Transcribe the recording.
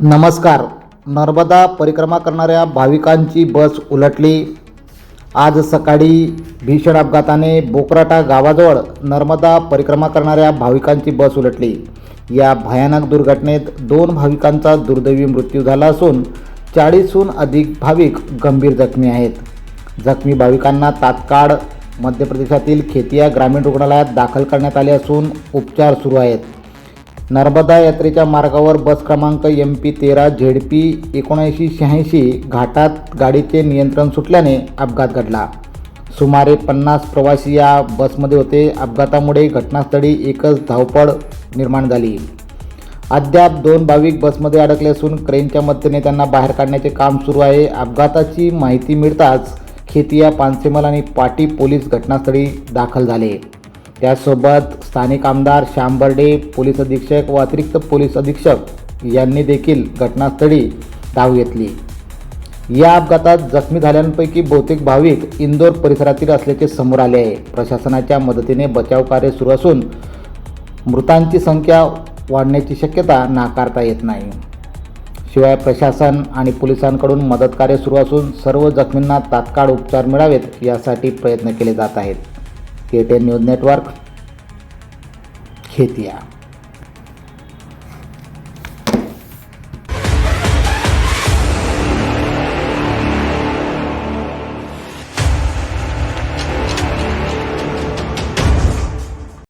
नमस्कार. नर्मदा परिक्रमा करणाऱ्या भाविकांची बस उलटली. आज सकाळी भीषण अपघाताने बोकराटा गावाजवळ नर्मदा परिक्रमा करणाऱ्या भाविकांची बस उलटली. या भयानक दुर्घटनेत दोन भाविकांचा दुर्दैवी मृत्यू झाला असून चाळीसहून अधिक भाविक गंभीर जखमी आहेत. जखमी भाविकांना तात्काळ मध्य प्रदेशातील खेतिया ग्रामीण रुग्णालयात दाखल करण्यात आले असून उपचार सुरू आहेत. नर्मदा यात्रेच्या मार्गावर बस क्रमांक एम पी तेरा झेड पी एकोणऐंशी शहाऐंशी घाटात गाडीचे नियंत्रण सुटल्याने अपघात घडला. सुमारे पन्नास प्रवासी या बसमध्ये होते. अपघातामुळे घटनास्थळी एकच धावपळ निर्माण झाली. अद्याप दोन भाविक बसमध्ये अडकले असून क्रेनच्या मदतीने त्यांना बाहेर काढण्याचे काम सुरू आहे. अपघाताची माहिती मिळताच खेतिया पानसेमल आणि पाटी पोलीस घटनास्थळी दाखल झाले. त्यासोबत स्थानिक आमदार श्याम बर्डे पोलीस अधीक्षक व अतिरिक्त पोलीस अधीक्षक यांनी देखील घटनास्थळी धाव घेतली. या अपघातात जखमी झाल्यांपैकी बहुतेक भाविक इंदोर परिसरातील असल्याचे समोर आले आहे. प्रशासनाच्या मदतीने बचाव कार्य सुरू असून मृतांची संख्या वाढण्याची शक्यता नाकारता येत नाही. शिवाय प्रशासन आणि पोलिसांकडून मदत कार्य सुरू असून सर्व जखमींना तात्काळ उपचार मिळावेत यासाठी प्रयत्न केले जात आहेत. के टेन न्यूज नेटवर्क खेतिया